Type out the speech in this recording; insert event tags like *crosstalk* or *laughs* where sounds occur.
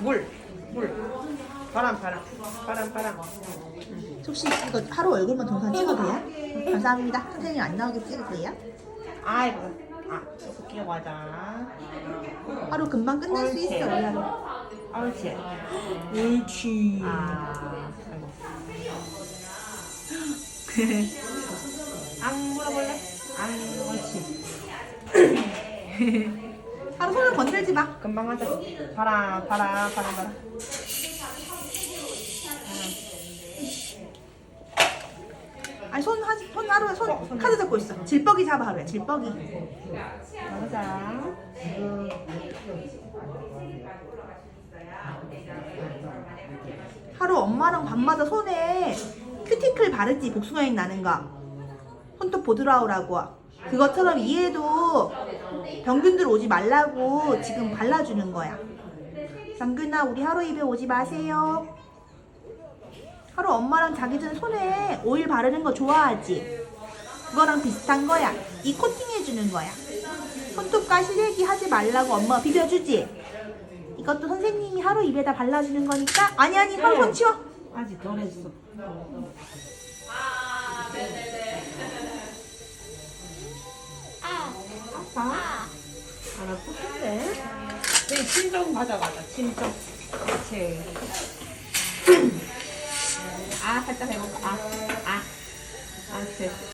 물, 물. 바람, 바람, 바람, 바람. 혹시 이거 하루 얼굴만 동선 찍어도 돼요? 감사합니다. 선생님 안 나오게 찍으세요? 아이고, 아, 이렇게 끼고 가자. 하루 금방 끝날 수 있어, 우리 하루. 옳지. 옳지. 아, 아이고. 안 *laughs* 물어볼래? 안, 옳지. *laughs* 하루 손을 건들지 마. 금방 하자. 바람, 바람, 바람, 바람. 아니 손, 하, 손 하루에 손, 어, 손. 카드 잡고 있어. 질뻑이 잡아 하루에 질뻑이. 가자. 하루 엄마랑 밤마다 손에 큐티클 바르지 복숭아향 나는 거. 손톱 보드라우라고. 그것처럼 이해도 병균들 오지 말라고 지금 발라주는 거야. 병균아 우리 하루 입에 오지 마세요. 하루 엄마랑 자기 전에 손에 오일 바르는 거 좋아하지? 그거랑 비슷한 거야. 이 코팅 해주는 거야. 손톱과 시래기 하지 말라고 엄마가 비벼주지? 이것도 선생님이 하루 입에다 발라주는 거니까 아니 아니 하루 손 치워 아직 덜 했어. 아 파? 안 아프겠네. 네, 가져가자, 침 좀. 그렇지. 아, 살짝 해볼까? 아, 아. 아, 그래.